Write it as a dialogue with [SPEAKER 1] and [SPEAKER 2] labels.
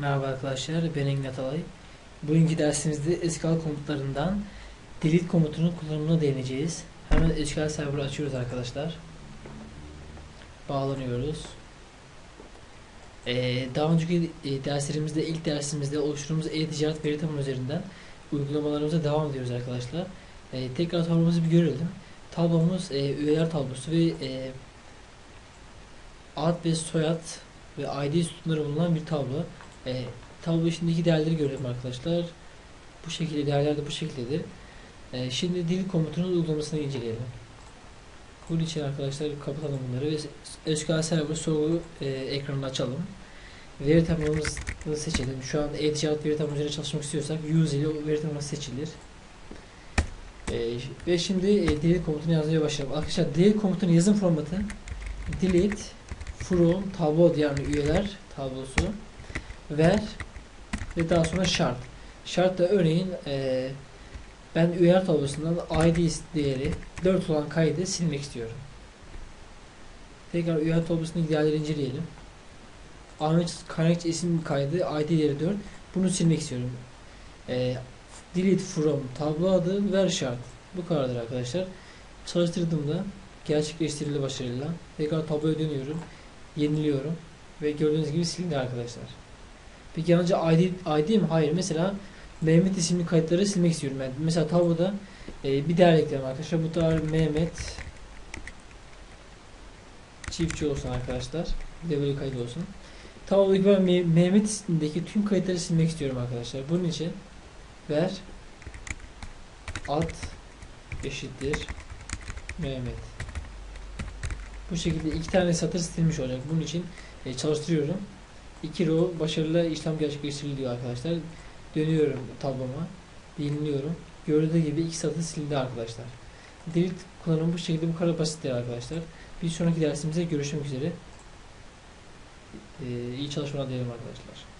[SPEAKER 1] Merhaba arkadaşlar, ben Engin Atalay. Bugünkü dersimizde SQL komutlarından delete komutunun kullanımına değineceğiz. Hemen SQL server'ı açıyoruz arkadaşlar. Bağlanıyoruz. Ee, daha önceki e, derslerimizde, ilk dersimizde oluşturduğumuz e-ticaret veri tabanı üzerinden uygulamalarımıza devam ediyoruz arkadaşlar. Ee, tekrar tablomuzu bir görelim. Tablomuz e, üyeler tablosu ve e, ad ve soyad ve ID sütunları bulunan bir tablo. E, tablo içindeki değerleri görelim arkadaşlar. Bu şekilde değerler de bu şekildedir. E, şimdi dil komutunun uygulamasını inceleyelim. Bunun için arkadaşlar kapatalım bunları ve SQL Server sorgu e, ekranını açalım. Veri tabanımızı seçelim. Şu an e-ticaret veri tabanı üzerine çalışmak istiyorsak use ile veri tabanı seçilir. E, ve şimdi e, delete komutunu yazmaya başlayalım. Arkadaşlar delete komutunun yazım formatı delete from tablo yani üyeler tablosu ver ve daha sonra şart. Şart da örneğin e, ben üyeler tablosundan ID değeri 4 olan kaydı silmek istiyorum. Tekrar üyeler tablosundaki değerleri inceleyelim. Ahmet Kaynakçı isim kaydı ID değeri 4. Bunu silmek istiyorum. E, delete from tablo adı ver şart. Bu kadardır arkadaşlar. Çalıştırdığımda gerçekleştirildi başarıyla. Tekrar tabloya dönüyorum. Yeniliyorum. Ve gördüğünüz gibi silindi arkadaşlar. Peki yalnızca ID, ID mi? Hayır. Mesela Mehmet isimli kayıtları silmek istiyorum ben. Mesela tabloda e, bir değer ekleyelim arkadaşlar. Bu değer Mehmet çiftçi olsun arkadaşlar. Böyle kayıt olsun. Tablodaki ben Me- Mehmet ismindeki tüm kayıtları silmek istiyorum arkadaşlar. Bunun için ver ad eşittir Mehmet. Bu şekilde iki tane satır silmiş olacak. Bunun için e, çalıştırıyorum. 2 row başarılı işlem gerçekleştiriliyor arkadaşlar. Dönüyorum tabloma. Dinliyorum. Gördüğü gibi iki satır silindi arkadaşlar. Delete kullanımı bu şekilde bu kadar basittir arkadaşlar. Bir sonraki dersimizde görüşmek üzere. Ee, iyi çalışmalar dilerim arkadaşlar.